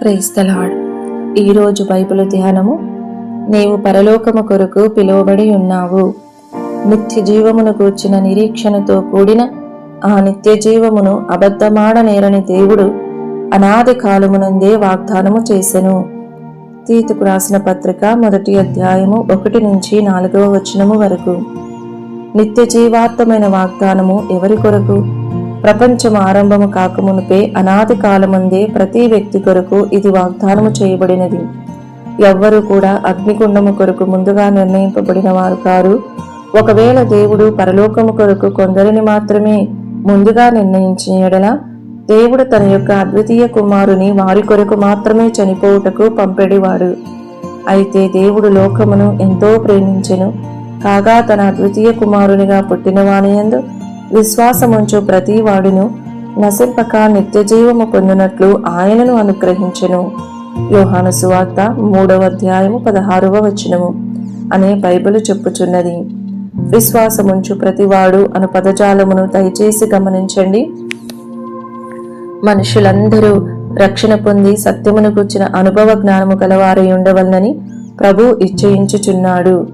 క్రైస్తలాడ్ ఈరోజు బైబిల్ ధ్యానము. నీవు పరలోకము కొరకు పిలువబడి ఉన్నావు. నిత్య జీవమును కూర్చిన నిరీక్షణతో కూడిన ఆ నిత్య జీవమును అబద్ధమాడనేరని దేవుడు అనాది కాలమునందే వాగ్దానము చేసెను. తీతుకు రాసిన పత్రిక మొదటి అధ్యాయము ఒకటి నుంచి నాలుగవ వచనము వరకు. నిత్య జీవాత్మైన వాగ్దానము ఎవరి కొరకు? ప్రపంచం ఆరంభము కాకమునుపే అనాది కాలముందే ప్రతి వ్యక్తి కొరకు ఇది వాగ్దానము చేయబడినది. ఎవ్వరూ కూడా అగ్నిగుండము కొరకు ముందుగా నిర్ణయింపబడిన వారు కారు. ఒకవేళ దేవుడు పరలోకము కొరకు కొందరిని మాత్రమే ముందుగా నిర్ణయించిన ఎడల దేవుడు తన యొక్క అద్వితీయ కుమారుని వారి కొరకు మాత్రమే చనిపోవుటకు పంపెడివాడు. అయితే దేవుడు లోకమును ఎంతో ప్రేమించెను. కాగా తన అద్వితీయ కుమారునిగా పుట్టినవానియందు వానియందు విశ్వాసముంచు ప్రతి వాడును నశింపక నిత్య జీవము పొందినట్లు ఆయనను అనుగ్రహించెను. యోహాను సువార్త మూడవ అధ్యాయము పదహారవ వచనము. అనే బైబిల్ చెప్పుచున్నది. విశ్వాసముంచు ప్రతివాడు అను పదజాలమును దయచేసి గమనించండి. మనుషులందరూ రక్షణ పొంది సత్యమును కూర్చిన అనుభవ జ్ఞానము గలవారై ఉండవలనని ప్రభు ఇచ్చయించుచున్నాడు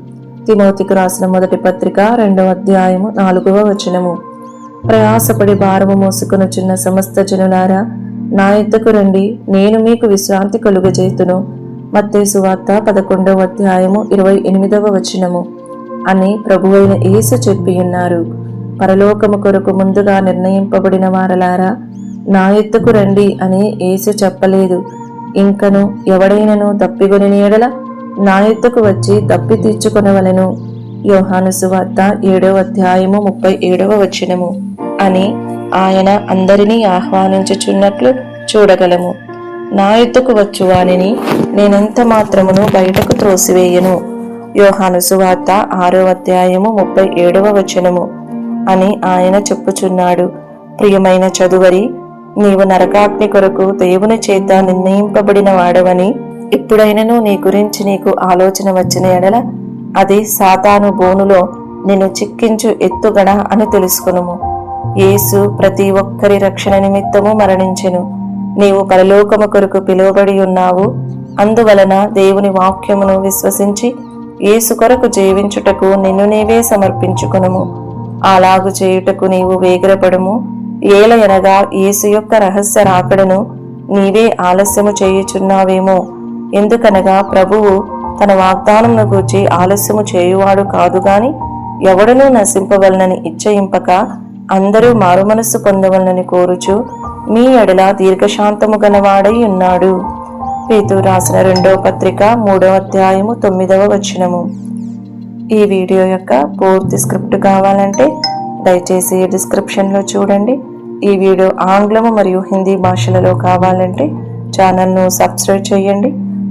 తిమోతికి రాసిన మొదటి పత్రిక రెండవ అధ్యాయము నాలుగవ వచనము. ప్రయాసపడి భారము మోసుకొనుచున్న సమస్త జనులారా నా యుద్ధకు రండి నేను మీకు విశ్రాంతి కలుగజేతును మత్తేసు వార్త పదకొండవ అధ్యాయము ఇరవై ఎనిమిదవ వచనము. అని ప్రభువైన యేసు చెప్పి ఉన్నారు పరలోకము కొరకు ముందుగా నిర్ణయింపబడిన వారలారా నా ఎత్తుకు రండి అని యేసు చెప్పలేదు. ఇంకను ఎవడైనను తప్పిగొని నీడల నా ఎత్తుకు వచ్చి తప్పి తీర్చుకొనవలెను యోహాను సువార్త ఏడవ అధ్యాయము ముప్పై ఏడవ వచనము. అని ఆయన అందరినీ ఆహ్వానించుచున్నట్లు చూడగలము. నా ఎత్తుకు వచ్చు వానిని నేనెంత మాత్రమును బయటకు త్రోసివేయను? యోహాను సువార్త ఆరో అధ్యాయము ముప్పై ఏడవ వచనము. అని ఆయన చెప్పుచున్నాడు. ప్రియమైన చదువరి నీవు నరకాగ్ని కొరకు దేవుని చేత నిర్ణయింపబడిన వాడవని ఇప్పుడైనను నీ గురించి నీకు ఆలోచన వచ్చిన ఎడల అది సాతాను బోనులో నిన్ను చిక్కించు ఎత్తుగడ అని తెలుసుకునుము. యేసు ప్రతి ఒక్కరి రక్షణ నిమిత్తము మరణించెను. నీవు పరలోకము కొరకు పిలువబడి ఉన్నావు. అందువలన దేవుని వాక్యమును విశ్వసించి యేసు కొరకు జీవించుటకు నిన్ను నీవే సమర్పించుకునుము. అలాగు చేయుటకు నీవు వేగిరపడుము. ఏలయనగా యేసు యొక్క రహస్య రాకడను నీవే ఆలస్యము చేయుచున్నావేమో. ఎందుకనగా ప్రభువు తన వాగ్దానమును గూర్చి ఆలస్యము చేయువాడు కాదు గాని ఎవడనూ నశింపవలనని ఇచ్చయింపక అందరూ మారుమనస్సు పొందవలనని కోరుచు మీ ఎడల దీర్ఘశాంతము గలవాడై ఉన్నాడు. పేతు రాసిన రెండవ పత్రిక మూడవ అధ్యాయము తొమ్మిదవ వచనము. ఈ వీడియో యొక్క పూర్తి స్క్రిప్ట్ కావాలంటే దయచేసి డిస్క్రిప్షన్లో చూడండి. ఈ వీడియో ఆంగ్లము మరియు హిందీ భాషలలో కావాలంటే ఛానల్ను సబ్స్క్రైబ్ చేయండి.